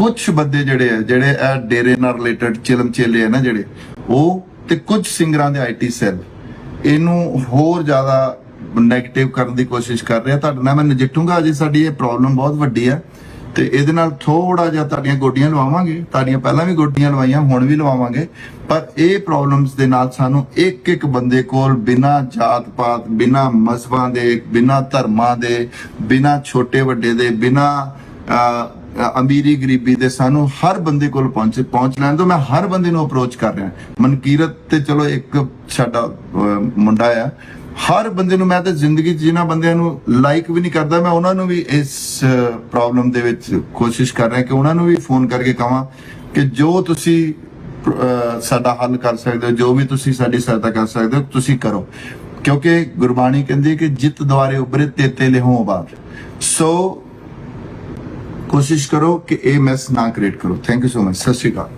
ਕੁਝ ਬੰਦੇ ਜਿਹੜੇ ਆ, ਜਿਹੜੇ ਇਹ ਡੇਰੇ ਨਾਲ ਰਿਲੇਟਡ ਚਿਲਮ ਚੇਲੇ ਆ ਨਾ ਜਿਹੜੇ, ਉਹ ਤੇ ਕੁਝ ਸਿੰਗਰਾਂ ਦੇ ਆਈਟੀ ਸੈੱਲ ਇਹਨੂੰ ਹੋਰ ਜ਼ਿਆਦਾ ਨੈਗੇਟਿਵ ਕਰਨ ਦੀ ਕੋਸ਼ਿਸ਼ ਕਰ ਰਿਹਾ। ਤੁਹਾਡੇ ਨਾਲ ਮੈਂ ਨਜਿੱਠੂੰਗਾ, ਅਜੇ ਸਾਡੀ ਇਹ ਪ੍ਰੋਬਲਮ ਬਹੁਤ ਵੱਡੀ ਹੈ ਤੇ ਇਹਦੇ ਨਾਲ ਥੋੜਾ ਜਿਹਾ ਤੁਹਾਡੀਆਂ ਗੋਡੀਆਂ ਲਵਾਵਾਂਗੇ। ਤੁਹਾਡੀਆਂ ਪਹਿਲਾਂ ਵੀ ਗੋਡੀਆਂ ਲਵਾਈਆਂ, ਹੁਣ ਵੀ ਲਵਾਵਾਂਗੇ। ਪਰ ਇਹ ਪ੍ਰੋਬਲਮਸ ਦੇ ਨਾਲ ਸਾਨੂੰ ਇੱਕ ਇੱਕ ਬੰਦੇ ਕੋਲ ਬਿਨਾ ਜਾਤ ਪਾਤ ਬਿਨਾ ਮਜ਼ਬਾਂ ਦੇ, ਬਿਨਾ ਧਰਮਾਂ ਦੇ, ਬਿਨਾ ਛੋਟੇ ਵੱਡੇ ਦੇ, ਬਿਨਾ ਅਮੀਰੀ ਗਰੀਬੀ ਦੇ ਸਾਨੂੰ ਹਰ ਬੰਦੇ ਕੋਲ ਪਹੁੰਚ ਪਹੁੰਚ ਲੈਣ ਤੋਂ ਮੈਂ ਹਰ ਬੰਦੇ ਨੂੰ ਅਪਰੋਚ ਕਰ ਰਿਹਾ। ਮਨਕੀਰਤ ਤੇ ਚਲੋ ਇੱਕ ਸਾਡਾ ਮੁੰਡਾ ਆ। ਹਰ ਬੰਦੇ ਨੂੰ ਮੈਂ ਤਾਂ ਜ਼ਿੰਦਗੀ 'ਚ ਜਿਨ੍ਹਾਂ ਬੰਦਿਆਂ ਨੂੰ ਲਾਈਕ ਵੀ ਨਹੀਂ ਕਰਦਾ, ਮੈਂ ਉਹਨਾਂ ਨੂੰ ਵੀ ਇਸ ਪ੍ਰੋਬਲਮ ਦੇ ਵਿੱਚ ਕੋਸ਼ਿਸ਼ ਕਰ ਰਿਹਾ ਕਿ ਉਹਨਾਂ ਨੂੰ ਵੀ ਫੋਨ ਕਰਕੇ ਕਹਾਂ ਕਿ ਜੋ ਤੁਸੀਂ ਸਾਡਾ ਹੱਲ ਕਰ ਸਕਦੇ ਹੋ, ਜੋ ਵੀ ਤੁਸੀਂ ਸਾਡੀ ਸਹਾਇਤਾ ਕਰ ਸਕਦੇ ਹੋ, ਤੁਸੀਂ ਕਰੋ। ਕਿਉਂਕਿ ਗੁਰਬਾਣੀ ਕਹਿੰਦੀ ਹੈ ਕਿ ਜਿੱਤ ਦੁਆਰੇ ਉਬਰੇ ਤੇਤੇ ਲਿਹੋਂ ਬਾਦ ਸੋ ਕੋਸ਼ਿਸ਼ ਕਰੋ ਕਿ ਇਹ ਮੈਸ ਨਾ ਕ੍ਰੀਏਟ ਕਰੋ। ਥੈਂਕ ਯੂ ਸੋ ਮਚ ਸਤਿ ਸ਼੍ਰੀ ਅਕਾਲ।